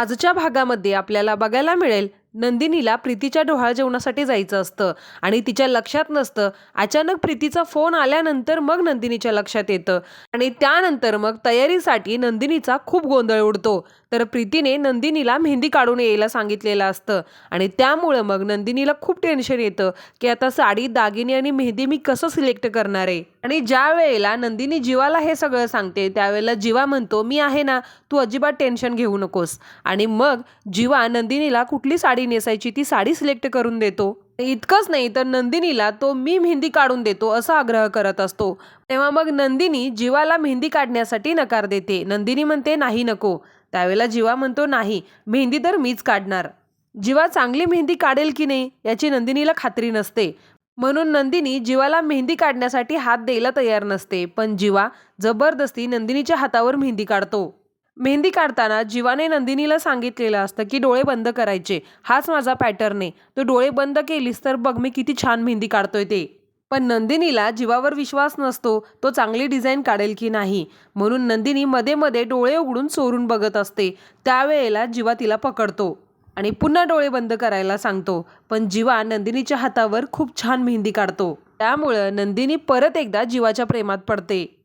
आजच्या भागामध्ये आपल्याला बघायला मिळेल नंदिनीला प्रीतीच्या डोहाळ जेवणासाठी जायचं असतं आणि तिच्या लक्षात नसतं. अचानक प्रीतीचा फोन आल्यानंतर मग नंदिनीच्या लक्षात येतं आणि त्यानंतर मग तयारीसाठी नंदिनीचा खूप गोंधळ उडतो. तर प्रीतीने नंदिनीला मेहंदी काढून यायला सांगितलेलं असतं. आणि त्यामुळं मग नंदिनीला खूप टेन्शन येतं की आता साडी दागिने आणि मेहंदी मी कसं सिलेक्ट करणार आहे? आणि ज्या वेळेला नंदिनी जीवाला हे सगळं सांगते त्यावेळेला जीवा म्हणतो मी आहे ना तू अजिबात टेन्शन घेऊ नकोस. आणि मग जीवा नंदिनीला कुठली साडी नेसायची ती साडी सिलेक्ट करून देतो. इतकंच नाही तर नंदिनीला तो मी मेहंदी काढून देतो असा आग्रह करत असतो. तेव्हा मग नंदिनी जीवाला मेहंदी काढण्यासाठी नकार देते. नंदिनी म्हणते नाही नको. त्यावेळेला जीवा म्हणतो नाही मेहंदी तर मीच काढणार. जीवा चांगली मेहंदी काढेल की नाही याची नंदिनीला खात्री नसते. म्हणून नंदिनी जीवाला मेहंदी काढण्यासाठी हात द्यायला तयार नसते पण जीवा जबरदस्ती नंदिनीच्या हातावर मेहंदी काढतो. मेहंदी काढताना जीवाने नंदिनीला सांगितलेलं असतं की डोळे बंद करायचे हाच माझा पॅटर्न आहे. तो डोळे बंद केलीस तर बघ मी किती छान मेहंदी काढतोय ते. पण नंदिनीला जीवावर विश्वास नसतो तो चांगली डिझाईन काढेल की नाही? म्हणून नंदिनी मध्ये मध्ये डोळे उघडून चोरून बघत असते. त्यावेळेला जीवा तिला पकडतो आणि पुन्हा डोळे बंद करायला सांगतो. पण जीवा नंदिनीच्या हातावर खूप छान मेहंदी काढतो. त्यामुळं नंदिनी परत एकदा जीवाच्या प्रेमात पडते.